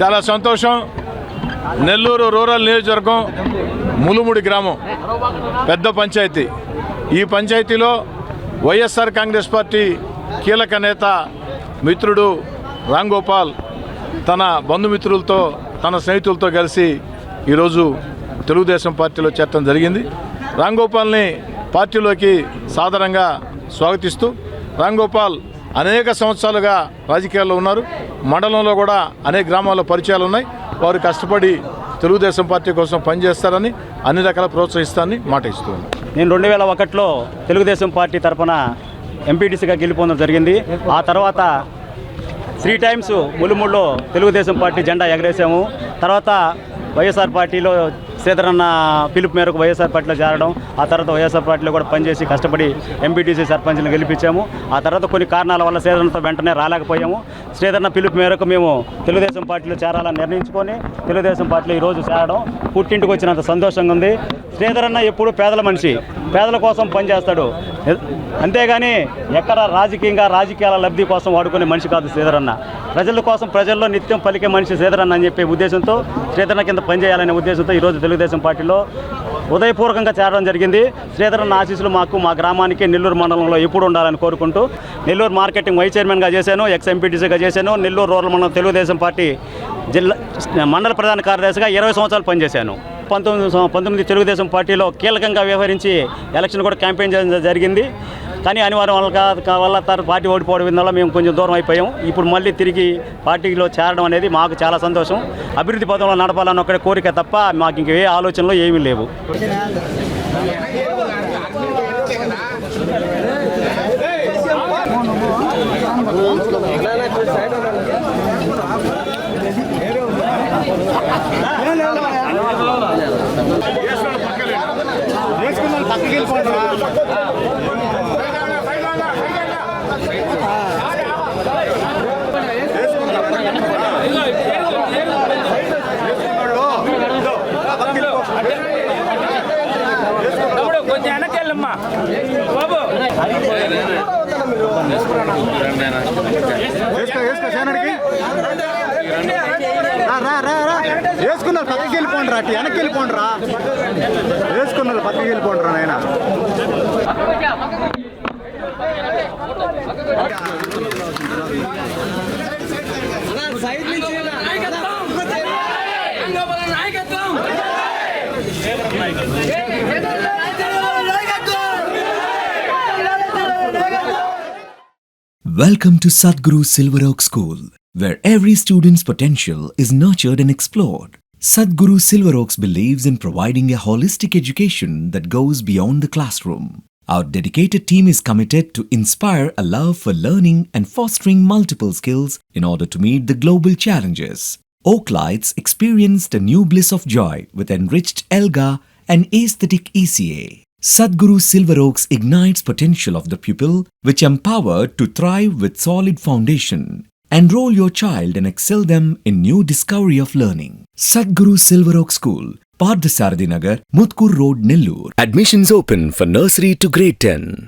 చాలా సంతోషం. నెల్లూరు రూరల్ నియోజకవర్గం ములుముడి గ్రామం. పెద్ద పంచాయతీ. ఈ పంచాయతీలో వైఎస్ఆర్ కాంగ్రెస్ పార్టీ కీలక నేత మిత్రుడు రామ్ గోపాల్ తన బంధుమిత్రులతో తన స్నేహితులతో కలిసి ఈరోజు తెలుగుదేశం పార్టీలో చేరటం జరిగింది. రాంగోపాల్ని పార్టీలోకి సాధారణంగా స్వాగతిస్తూ రామ్ గోపాల్ అనేక సంవత్సరాలుగా రాజకీయాల్లో ఉన్నారు. మండలంలో కూడా అనేక గ్రామాల్లో పరిచయాలు ఉన్నాయి. వారు కష్టపడి తెలుగుదేశం పార్టీ కోసం పనిచేస్తారని అన్ని రకాల ప్రోత్సహిస్తానని మాట ఇస్తూ నేను రెండు వేల ఒకటిలో తెలుగుదేశం పార్టీ తరఫున ఎంపీటీసీగా గెలుపొందడం జరిగింది. ఆ తర్వాత త్రీ టైమ్స్ ములుముల్లో తెలుగుదేశం పార్టీ జెండా ఎగరేసాము. తర్వాత వైఎస్ఆర్ పార్టీలో శ్రీధరన్న పిలుపు మేరకు వైఎస్ఆర్ పార్టీలో చేరడం ఆ తర్వాత వైఎస్ఆర్ పార్టీలో కూడా పనిచేసి కష్టపడి ఎంపీటీసీ సర్పంచ్ని గెలిపించాము. ఆ తర్వాత కొన్ని కారణాల వల్ల శ్రీధరన్నతో వెంటనే రాలేకపోయాము. శ్రీధరన్న పిలుపు మేరకు మేము తెలుగుదేశం పార్టీలో చేరాలని నిర్ణయించుకొని తెలుగుదేశం పార్టీలో ఈరోజు చేరడం పుట్టింటికి వచ్చినంత సంతోషంగా ఉంది. శ్రీధరన్న ఎప్పుడు పేదల మనిషి. పేదల కోసం పనిచేస్తాడు. అంతేగాని ఎక్కడ రాజకీయంగా రాజకీయాల లబ్ధి కోసం వాడుకునే మనిషి కాదు శ్రీధరన్న. ప్రజల కోసం ప్రజల్లో నిత్యం పలికే మనిషి శ్రీధరన్న అని చెప్పే ఉద్దేశంతో శ్రీధరన్న కింద పనిచేయాలనే ఉద్దేశంతో ఈరోజు తెలుగుదేశం పార్టీలో ఉదయపూర్వకంగా చేరడం జరిగింది. శ్రీధరన్న ఆశీస్సులు మాకు మా గ్రామానికి నెల్లూరు మండలంలో ఎప్పుడు ఉండాలని కోరుకుంటూ నెల్లూరు మార్కెటింగ్ వైస్ చైర్మన్గా చేశాను ఎక్స్ ఎంపీటీసీగా చేశాను నెల్లూరు రూరల్ మండలం తెలుగుదేశం పార్టీ జిల్లా మండల ప్రధాన కార్యదర్శిగా ఇరవై సంవత్సరాలు పనిచేశాను. పంతొమ్మిది పంతొమ్మిది తెలుగుదేశం పార్టీలో కీలకంగా వ్యవహరించి ఎలక్షన్ కూడా క్యాంపెయిన్ చేయడం జరిగింది. కానీ అనివార్యం వల్ల వల్ల తర్వాత పార్టీ ఓడిపోవడం వల్ల మేము కొంచెం దూరం అయిపోయాం. ఇప్పుడు మళ్ళీ తిరిగి పార్టీలో చేరడం అనేది మాకు చాలా సంతోషం. అభివృద్ధి పదంలో నడపాలన్న ఒకటే కోరిక తప్ప మాకు ఇంక ఏ ఆలోచనలు ఏమీ లేవు. కొంచెం వేసుకున్నారు పక్కకి వెళ్ళిపోండి రా వెనక్కి వెళ్ళిపోండి రా. వేసుకున్నారు పక్కకి వెళ్ళిపోండి రా నాయన. నాయకత్వం! Welcome to Sadhguru Silver Oak School, where every student's potential is nurtured and explored. Sadhguru Silver Oaks believes in providing a holistic education that goes beyond the classroom. Our dedicated team is committed to inspire a love for learning and fostering multiple skills in order to meet the global challenges. Oaklights experienced a new bliss of joy with enriched ELGA and aesthetic ECA. Sadhguru Silver Oaks ignites potential of the pupil, which empowered to thrive with solid foundation. Enroll your child and excel them in new discovery of learning. Sadhguru Silver Oak School, Pardasarthi Nagar, Mutkur Road, Nellore. Admissions open for nursery to grade 10.